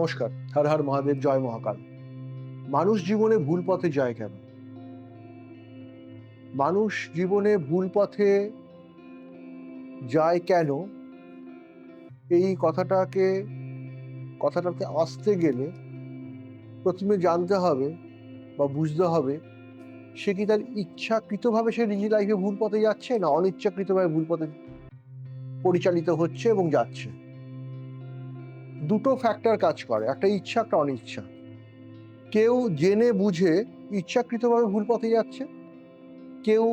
নমস্কার, হর হর মহাদেব, জয় মহাকাল। মানুষ জীবনে ভুল পথে যায় কেন? মানুষ জীবনে ভুল পথে যায় কেন? এই কথাটাকে কথাটাকে আসতে গেলে প্রথমে জানতে হবে বা বুঝতে হবে সে কি তার ইচ্ছাকৃতভাবে সে নিজের লাইফে ভুল পথে যাচ্ছে না অনিচ্ছাকৃতভাবে ভুল পথে পরিচালিত হচ্ছে এবং যাচ্ছে। দুটো ফ্যাক্টর কাজ করে, একটা ইচ্ছা, একটা অনিচ্ছা। কেউ জেনে বুঝে ইচ্ছাকৃতভাবে ভুল পথে যাচ্ছে, কেউ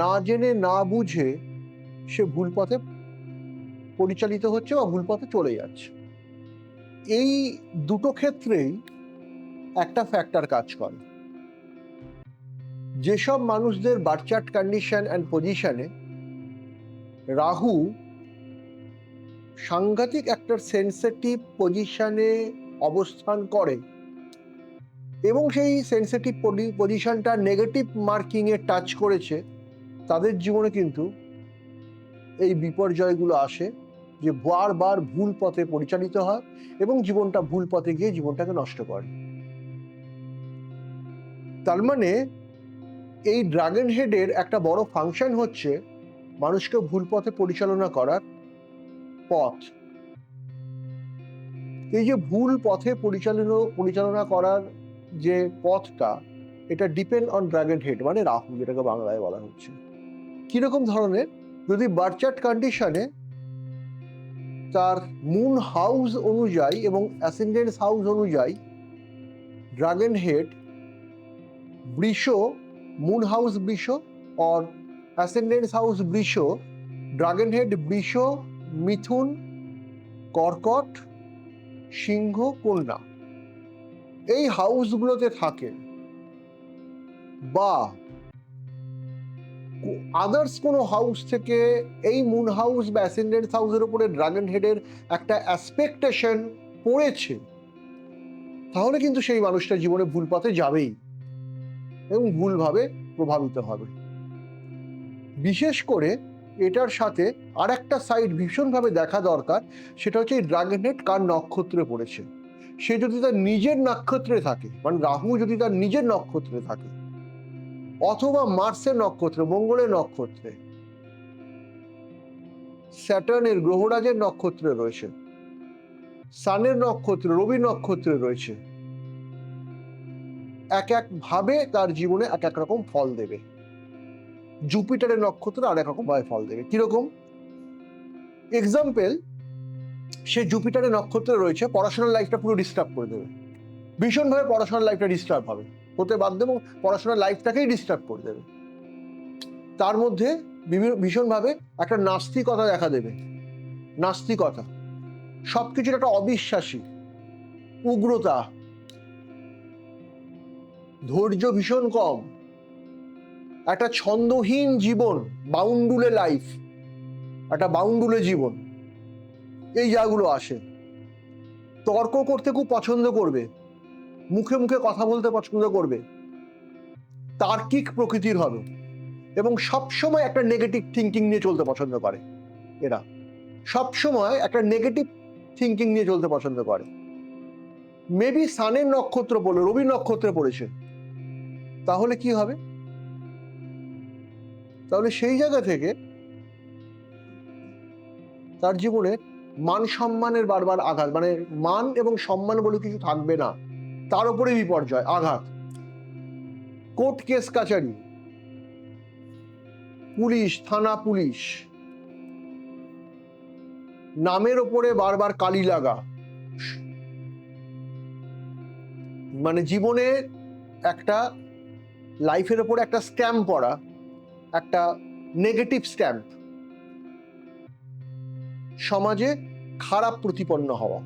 না জেনে না বুঝে সে ভুল পথে পরিচালিত হচ্ছে বা ভুল পথে চলে যাচ্ছে। এই দুটো ক্ষেত্রেই একটা ফ্যাক্টর কাজ করে। যেসব মানুষদের বার্চার্ট কন্ডিশন অ্যান্ড পজিশনে রাহু সাংঘাতিক একটা সেন্সিটিভ পজিশনে অবস্থান করে এবং সেই সেন্সিটিভ পজিশনটা নেগেটিভ মার্কিংয়ে টাচ করেছে, তাদের জীবনে কিন্তু এই বিপর্যয়গুলো আসে যে বারবার ভুল পথে পরিচালিত হয় এবং জীবনটা ভুল পথে গিয়ে জীবনটাকে নষ্ট করে। তার মানে এই ড্রাগন হেডের একটা বড় ফাংশন হচ্ছে মানুষকে ভুল পথে পরিচালনা করার পথ। এই যে ভুল পথে পরিচালনা পরিচালনা করার যে পথটা, এটা ডিপেন্ড অন ড্রাগন হেড মানে রাহু যেটাকে বাংলায় বলা হচ্ছে। কীরকম ধরনের? যদি বার্চার্ট কন্ডিশনে তার মুন হাউস অনুযায়ী এবং অ্যাসেন্ডেন্স হাউস অনুযায়ী ড্রাগন হেড বৃষ মুন হাউস বৃষ অর অ্যাসেন্ডেন্স হাউস বৃষ ড্রাগন হেড বৃষ মিথুন, কর্কট, সিংহ, কন্যা। এই হাউসগুলোতে থাকে। বা আদার্স কোনো হাউস থেকে এই মুন হাউস বা অ্যাসেন্ডেন্স হাউসের উপরে ড্রাগন হেডের একটা অ্যাসপেক্টেশন পড়েছে, তাহলে কিন্তু সেই মানুষটা জীবনে ভুল পথে যাবেই এবং ভুলভাবে প্রভাবিত হবে। বিশেষ করে এটার সাথে আর একটা সাইড ভীষণভাবে দেখা দরকার, সেটা হচ্ছে এই ড্রাগন কার নক্ষত্রে পড়েছে। সে যদি তার নিজের নক্ষত্রে থাকে মানে রাহু যদি তার নিজের নক্ষত্রে থাকে, অথবা মার্সের নক্ষত্রে, মঙ্গলের নক্ষত্রে, স্যাটার্নের, গ্রহরাজের নক্ষত্রে রয়েছে, সানের নক্ষত্রে রবি নক্ষত্রে রয়েছে, এক এক ভাবে তার জীবনে এক এক রকম ফল দেবে। জুপিটারের নক্ষত্র আর ভাবে ফল দেবে। কীরকম? এক্সাম্পল সে জুপিটারের নক্ষত্রে রয়েছে, পড়াশোনার লাইফটা পুরো ডিস্টার্ব করে দেবে। ভীষণভাবে পড়াশোনার লাইফটা ডিস্টার্ব হবে। হতে বাধ্য এবং পড়াশোনার লাইফটাকেই ডিস্টার্ব করে দেবে। তার মধ্যে ভীষণভাবে একটা নাস্তিকতা দেখা দেবে। নাস্তিকতা। সব কিছুর একটা অবিশ্বাসী। উগ্রতা। ধৈর্য ভীষণ কম। একটা ছন্দহীন জীবন, বাউন্ডুলে লাইফ একটা বাউন্ডুলে জীবন। এই জায়গাগুলো আসে। তর্ক করতে খুব পছন্দ করবে। মুখে মুখে কথা বলতে পছন্দ করবে। তার্কিক প্রকৃতির হবে এবং সবসময় একটা নেগেটিভ থিঙ্কিং নিয়ে চলতে পছন্দ করে এরা। সবসময় একটা নেগেটিভ থিঙ্কিং নিয়ে চলতে পছন্দ করে। মেবি সানের নক্ষত্র পড়ল রবি নক্ষত্রে পড়েছে। তাহলে কি হবে? তাহলে সেই জায়গা থেকে তার জীবনে মান সম্মানের বারবার আঘাত মানে মান এবং সম্মান বলে কিছু থাকবে না, তার উপরে বিপর্যয়, আঘাত। কোর্ট কেস কাচারি, পুলিশ, থানা পুলিশ, নামের ওপরে বারবার কালি লাগা। মানে জীবনে একটা লাইফের ওপরে একটা স্ট্যাম্প পড়া একটা নেগেটিভ স্ট্যাম্প সমাজে খারাপ প্রতিপন্ন হওয়া।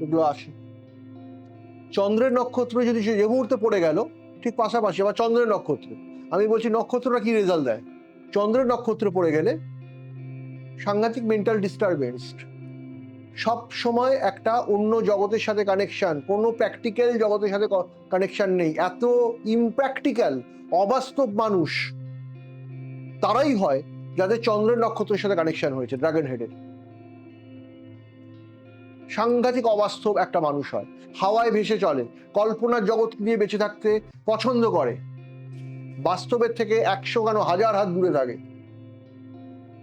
এগুলো আসে। চন্দ্রের নক্ষত্র যদি সে যে মুহূর্তে পড়ে গেল, ঠিক পাশাপাশি আবার চন্দ্রের নক্ষত্র। আমি বলছি নক্ষত্রটা কি রেজাল্ট দেয়? চন্দ্রের নক্ষত্র পড়ে গেলে সাংঘাতিক মেন্টাল ডিস্টারবেন্স সব সময় একটা অন্য জগতের সাথে কানেকশন কোনো প্র্যাকটিক্যাল জগতের সাথে কানেকশন নেই। এত ইমপ্র্যাকটিক্যাল অবাস্তব মানুষ। তারাই হয় যাদের চন্দ্রের নক্ষত্রের সাথে কানেকশন হয়েছে ড্রাগন হেডের সাংঘাতিক অবাস্তব একটা মানুষ হয়। হাওয়ায় ভেসে চলে, কল্পনার জগৎ নিয়ে বেঁচে থাকতে পছন্দ করে। বাস্তবের থেকে একশো কেন হাজার হাত দূরে থাকে।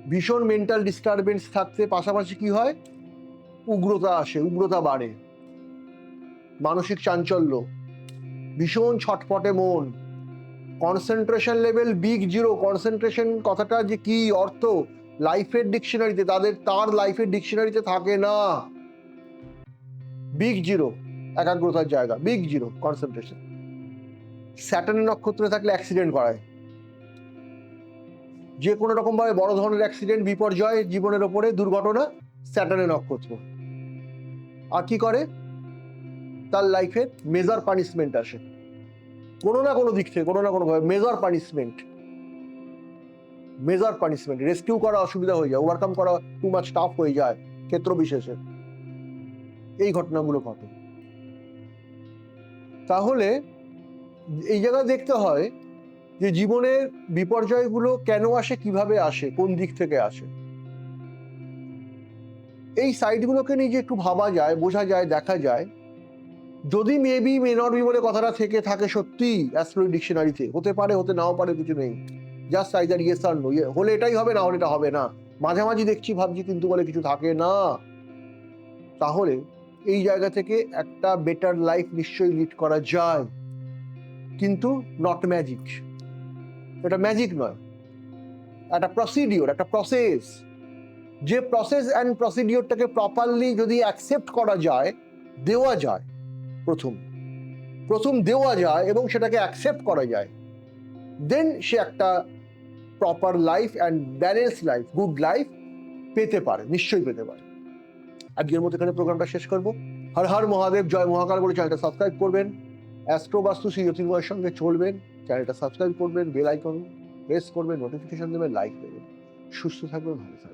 ভীষণ মেন্টাল ডিস্টারবেন্স থাকতে পাশাপাশি কি হয়? উগ্রতা আসে, উগ্রতা বাড়ে। মানসিক চাঞ্চল্য, ভীষণ ছটফটে মন। Concentration level big zero concentration কথাটা যে কি অর্থ? লাইফের ডিকশনারিতে তাদের তার লাইফের ডিকশনারিতে থাকে না। বিগ জিরো একাগ্রতার জায়গা বিগ জিরো কনসেন্ট্রেশন স্যাটার্ন নক্ষত্রে থাকলে অ্যাক্সিডেন্ট করায়। যে কোনো রকম ভাবে বড় ধরনের অ্যাক্সিডেন্ট বিপর্যয় জীবনের ওপরে দুর্ঘটনা স্যাটার্নের নক্ষত্র। আর কি করে? তার লাইফে মেজার পানিশমেন্ট আসে। কোনো না কোনো দিক থেকে, কোনো না কোনো ভাবে measure punishment measure punishment rescue করা অসুবিধা হয়ে যায় ওভারকাম করা টু মাছ টাফ হয়ে যায়, ক্ষেত্র বিশেষে। এই ঘটনাগুলো ঘটে। তাহলে এই জায়গায় দেখতে হয় যে জীবনের বিপর্যয়গুলো কেন আসে, কীভাবে আসে, কোন দিক থেকে আসে। এই সাইডগুলোকে নিয়ে যে একটু ভাবা যায়, বোঝা যায়, দেখা যায় যদি মেবি মে নট বি বলে কথাটা থেকে থাকে সত্যি অ্যাস্ট্রো ডিকশনারিতে হতে পারে, হতে নাও পারে, কিছু নেই। জাস্ট আইদার ইয়েস আর নো হলে এটাই হবে, না হলে এটা হবে না। মাঝামাঝি দেখছি, ভাবছি, কিন্তু বলে কিছু থাকে না। তাহলে এই জায়গা থেকে একটা বেটার লাইফ নিশ্চয়ই লিড করা যায়। কিন্তু নট ম্যাজিক এটা ম্যাজিক নয়। একটা প্রসিডিওর একটা প্রসেস যে প্রসেস অ্যান্ড প্রসিডিওরটাকে প্রপারলি যদি অ্যাকসেপ্ট করা যায়, দেওয়া যায় প্রথম। প্রথম দেওয়া যায় এবং সেটাকে অ্যাকসেপ্ট করা যায়। দেন সে একটা proper life and balance life good life পেতে পারে, নিশ্চয়ই পেতে পারে। আজকের মতো এখানে প্রোগ্রামটা শেষ করব। হর হর মহাদেব, জয় মহাকাল বলে চ্যানেলটা সাবস্ক্রাইব করবেন। অ্যাস্ট্রো বাস্তু শ্রী জ্যোতির্ময়ের সঙ্গে চলবেন। চ্যানেলটা সাবস্ক্রাইব করবেন বেল আইকন প্রেস করবেন নোটিফিকেশন দেবেন লাইক দেবেন। সুস্থ থাকবেন, ভালো থাকবেন।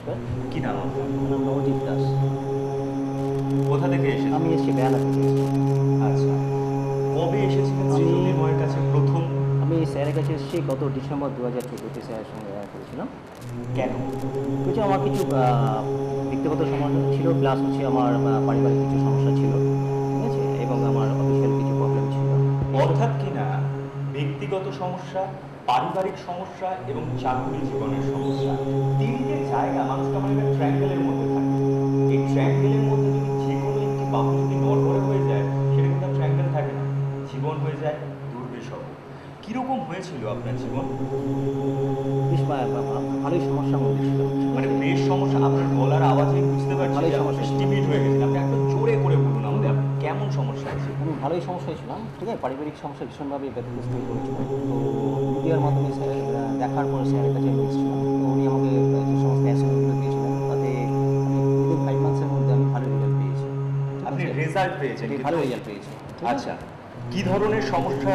নমস্কার কি নাম নাম দাস। কোথা থেকে এসেছেন? আমি এসেছি বেহালা থেকে। আচ্ছা। কবে এসেছিলেন? শ্রী আমি- কাছে প্রথম? আমি স্যারের কাছে এসেছি গত ডিসেম্বর দু হাজার চোদ্দোতে স্যারের সঙ্গে দেখা করেছিলাম। কেন? কিছু আমার কিছু ব্যক্তিগত সমস্যা ছিল প্লাস হচ্ছে আমার পারিবারিক কিছু সমস্যা ছিল ঠিক আছে? এবং আমার অফিসিয়াল কিছু প্রবলেম ছিল। অর্থাৎ কিনা ব্যক্তিগত সমস্যা? পারিবারিক সমস্যা এবং চাকরি জীবনের সমস্যা। তিনটে জায়গা মানুষটা মানে একটা ট্র্যাঙ্গেলের মধ্যে থাকে। এই ট্র্যাঙ্গেলের মধ্যে যদি যে কোনো একটি বাহু যদি নড়বড়ে হয়ে যায় সেটা কিন্তু আর ট্র্যাঙ্গেল থাকে না। জীবন হয়ে যায় দুর্বিষহ কীরকম হয়েছিল আপনার জীবন? ভালোই সমস্যা মধ্যে ছিল মানে বেশ সমস্যা। আপনার গলার আওয়াজে বুঝতে পারছি সমস্যা। ছিল। স্টিমিড হয়ে গেছেন সমস্যা হয়েছে খুবই ভালোই সমস্যা ছিলাম ঠিক আছে? পারিবারিক সমস্যা ভীষণভাবে ব্যতিগ্রস্ত হয়ে পড়েছিল তো মিডিয়ার মাধ্যমে স্যার দেখার পর স্যারের কাছে আমি এসেছিলাম তো উনি আমাকে যে সমস্ত অ্যাসাইনমেন্টগুলো দিয়েছিলেন তাতে আমি উইদিন ফাইভ মান্থসের মধ্যে আমি ভালো রেজাল্ট পেয়েছি। আপনি রেজাল্ট পেয়েছেন ভালো রেজাল্ট পেয়েছি। আচ্ছা। কি ধরনের সমস্যা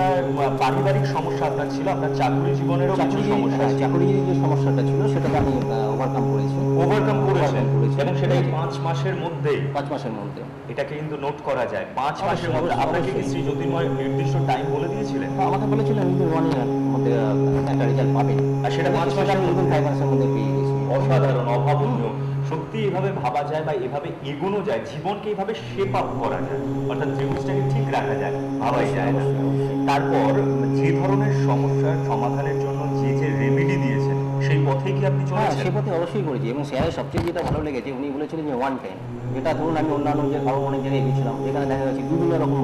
পারিবারিক সমস্যা আপনার ছিল? আপনার চাকরি জীবনেরও কিছু চাকরি সমস্যা হ্যাঁ, ছিল চাকরির যে সমস্যাটা ছিল সেটাকে আমি ওভারকাম করেছি। ওভারকাম করেছেন? করেছি। এবং সেটা এই পাঁচ মাসের মধ্যেই পাঁচ মাসের মধ্যে। এটাকে কিন্তু নোট করা যায়। পাঁচ মাসের মধ্যে আপনাকে কি শ্রী জ্যোতির্ময় নির্দিষ্ট টাইম বলে দিয়েছিলেন? আমাকে বলেছিলেন উইদিন ওয়ান ইয়ার মধ্যে একটা রেজাল্ট পাবেন। আর সেটা পাঁচ মাসের মধ্যে? ফাইভ মাসের মধ্যে পেয়ে গেছি। অসাধারণ অভাবনীয়। সত্যি এভাবে ভাবা যায় বা এভাবে এগোনো যায়, জীবনকে এভাবে শেপ আপ করা যায়, অর্থাৎ ত্রিভুজটাকে ঠিক রাখা যায়, ভাবাই যায় না। তারপর যে ধরনের সমস্যার সমাধানের জন্য পথে কি আপনি হ্যাঁ সে পথে অবশ্যই করেছি এবং স্যারের সবচেয়ে যেটা ভালো লেগেছে উনি বলেছিলেন যে ওয়ান টাইম যেটা ধরুন আমি অন্যান্য যে আরও অনেক জায়গায় গেছিলাম যেখানে দেখা যাচ্ছে বিভিন্ন রকম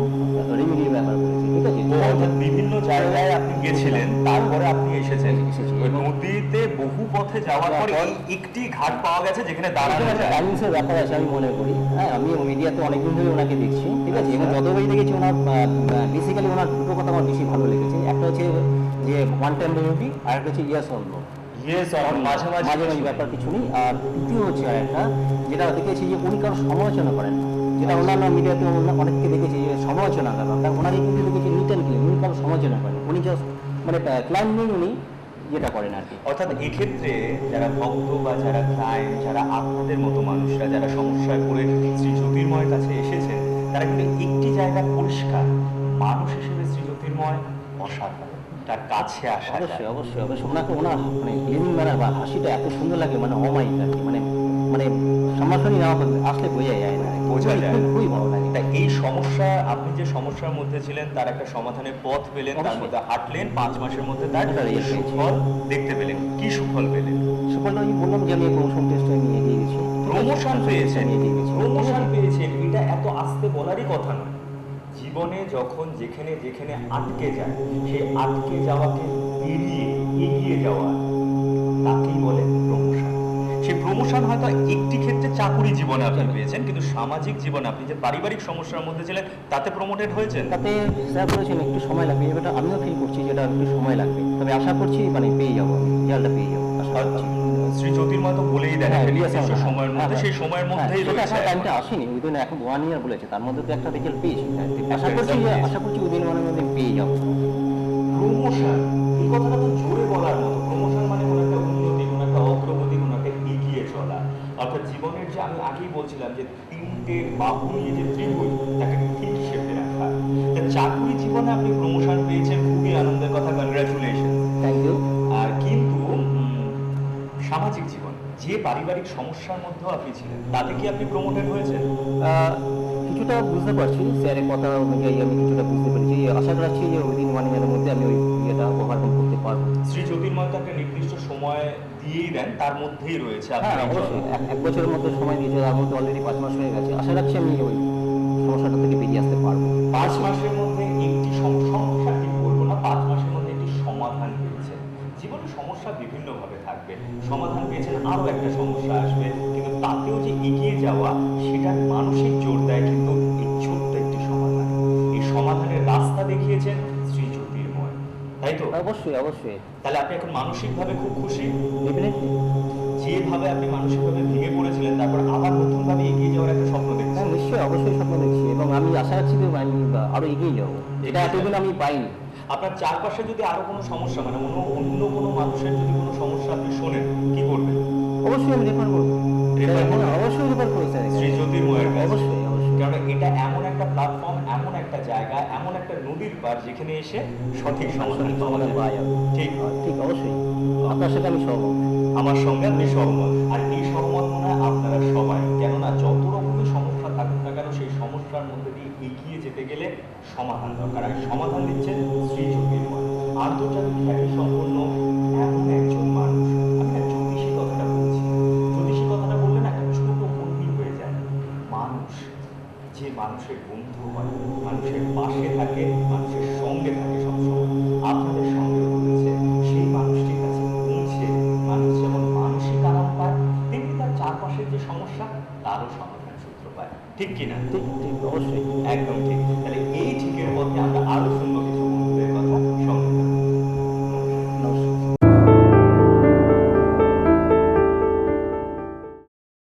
রেমিডির ব্যাপার রয়েছে ঠিক আছে? বিভিন্ন জায়গায় আপনি গেছিলেন তারপরে আপনি এসেছেন। নদীতে বহু পথে যাওয়ার পর এই একটি ঘাট পাওয়া গেছে যেখানে দাঁড়ানো যায়। ব্যালেন্সের ব্যাপার আছে আমি মনে করি। হ্যাঁ আমি মিডিয়াতে অনেকদিন ধরে ওনাকে দেখছি ঠিক আছে? এবং যতবারই দেখেছি ওনার বেসিক্যালি ওনার দুটো কথা আমার বেশি ভালো লেগেছে। একটা হচ্ছে যে ওয়ান টাইম রেমিডি আর একটা হচ্ছে ইয়াস অন্য ইয়েস মাঝে মাঝে মাঝে মাঝে। ব্যাপার কিছু নেই। আর দ্বিতীয় হচ্ছে একটা যেটা দেখেছি যে উনি কারও সমালোচনা করেন। যেটা অন্যান্য মিডিয়াতে অনেককে দেখেছি যে সমালোচনা করেন কারণ ওনাকে কিন্তু দেখেছি নিট অ্যান্ড ক্লিন উনি কারও সমালোচনা করেন। উনি জাস্ট মানে ক্লাইম্বিং উনি যেটা করেন আর কি। অর্থাৎ এক্ষেত্রে যারা ভক্ত বা যারা ক্লায়েন্ট যারা আপনাদের মতো মানুষরা যারা সমস্যায় পড়ে শ্রী জ্যোতির্ময়ের কাছে এসেছেন তারা কিন্তু একটি জায়গা পরিষ্কার। মানুষ হিসেবে শ্রী জ্যোতির্ময় অসাধারণ। তার কাছে আসা অবশ্যই অবশ্যই অবশ্যই। ওনাকে ওনার মানে লিভিং ম্যানার বা হাসিটা এত সুন্দর লাগে মানে অমায়িক আর কি মানে মানে সামনাসামনি না আসলে বোঝা যায় না বোঝা যায়। খুবই- ভালো লাগে। তাই এই সমস্যা আপনি যে সমস্যার মধ্যে ছিলেন তার একটা সমাধানের পথ পেলেন তার মধ্যে হাঁটলেন পাঁচ মাসের মধ্যে তার একটা সুফল দেখতে পেলেন? কি সুফল পেলেন? সুফলটা আমি বললাম যে আমি প্রমোশন টেস্টে আমি এগিয়ে গেছি প্রমোশন পেয়েছেন। প্রমোশন পেয়েছেন। এটা এত আস্তে বলারই কথা নয়। জীবনে যখন যেখানে যেখানে আটকে যায় সেই আটকে যাওয়াকে এড়িয়ে এগিয়ে যাওয়া তাকেই বলে প্রমোশন। সেই প্রমোশন হয়তো একটি ক্ষেত্রে চাকুরি জীবনে আপনি পেয়েছেন কিন্তু সামাজিক জীবনে আপনি যে পারিবারিক সমস্যার মধ্যে ছিলেন তাতে প্রমোটেড হয়েছেন? তাতে স্যার বলেছেন একটু সময় লাগবে। এবারটা আমিও ফিল করছি যেটা একটু সময় লাগবে। তবে আশা করছি মানে পেয়ে যাব রেজাল্টটা পেয়ে যাব আশা করছি। শ্রী জ্যোতির্ময় তো বলেই দেন হ্যাঁ, নির্দিষ্ট হ্যাঁ, সময়ের মধ্যে হ্যাঁ, সেই সময়ের হ্যাঁ, মধ্যেই রয়েছে। টাইমটা আসেনি উইদিন এখন ওয়ান ইয়ার বলেছে তার মধ্যে তো একটা রেজাল্ট পেয়েছি আশা করছি। আশা করছি উইদিন ওয়ানের মধ্যে পেয়ে যাব প্রমোশন এই কথাটা তো জোরে বলার মতো প্রমোশন মানে কোনো একটা উন্নতি কোনো একটা অগ্রগতি কোনো একটা এগিয়ে চলা অর্থাৎ জীবনের যে আমি আগেই বলছিলাম যে তিনটে বাহু নিয়ে যে ত্রিভুজ তাকে ঠিক শেপে রাখা তা চাকরি জীবনে আপনি প্রমোশন পেয়েছেন যে পারিবারিক সমস্যার মধ্যেও আপনি ছিলেন তাতে কি আপনি প্রমোটেড হয়েছেন? কিছুটা বুঝতে পারছি স্যারের কথা অনুযায়ী আমি কিছুটা বুঝতে পেরেছি। আশা রাখছি যে উইদিন ওয়ান ইয়ারের মধ্যে আমি ওই ইয়েটা ওভারকাম করতে পারব। শ্রী জ্যোতির্ময় তো একটা নির্দিষ্ট সময় দিয়েই দেন তার মধ্যেই রয়েছে হ্যাঁ আপনার অবশ্যই। এক- এক বছরের মধ্যে সময় দিয়েছে তার মধ্যে অলরেডি পাঁচ মাস হয়ে গেছে। আশা রাখছি আমি ওই সমস্যাটা থেকে বেরিয়ে আসতে পারব। পাঁচ মাসের মধ্যে সমস্যা বিভিন্নভাবে থাকবে। সমাধান পেয়েছেন আরও একটা সমস্যা আসবে কিন্তু তাতেও যে এগিয়ে যাওয়া সেটার মানসিক জোর দেয় কিন্তু এই ছোট্ট একটি সমাধান। এই সমাধানের রাস্তা দেখিয়েছেন শ্রী জ্যোতির্ময়। তাই তো? অবশ্যই অবশ্যই। তাহলে আপনি এখন মানসিকভাবে খুব খুশি? যেভাবে আপনি মানসিকভাবে ভেঙে পড়েছিলেন তারপর আবার নতুনভাবে এগিয়ে যাওয়ার একটা স্বপ্ন হ্যাঁ দেখছেন নিশ্চয়ই অবশ্যই স্বপ্ন দেখছি এবং আমি আশা রাখছি যে আমি বা আরও এগিয়ে যাব। এটা এতদিন আমি পাইনি। আপনার চারপাশে যদি আরও কোনো সমস্যা মানে অন্য অন্য কোনো মানুষের যদি কোনো সমস্যা আপনি শোনেন কি করবেন? অবশ্যই আমি রেফার করব। হ্যাঁ, অবশ্যই রেফার করব স্যার। শ্রী জ্যোতির্ময়ের অবশ্যই অবশ্যই। কারণ এটা এমন একটা প্ল্যাটফর্ম এমন একটা জায়গা এমন একটা নদীর পার যেখানে এসে সঠিক সমাধান পাওয়া সমাধান যায়। পাওয়া ঠিক। ঠিক অবশ্যই। আপনার সাথে আমি সহমত। আমার সঙ্গে আপনি সহমত। আর এই সহমত মনে হয় আপনারা সবাই এগিয়ে গেলে সমাধান দরকার। আর সমাধান দিচ্ছেন শ্রী জ্যোতির্ময় আন্তর্জাতিক খ্যাতি সম্পন্ন এমন একজন মানুষ। আমি জ্যোতিষী কথাটা বলছি। জ্যোতিষী কথাটা বললে না একটা ছোট হয়ে যায়। মানুষ, যে মানুষের বন্ধু হয়, মানুষের পাশে থাকে, মানুষের সঙ্গে থাকে সবসময়। আপনাদের ঠিক কিনা ঠিক ঠিক অবশ্যই একদম ঠিক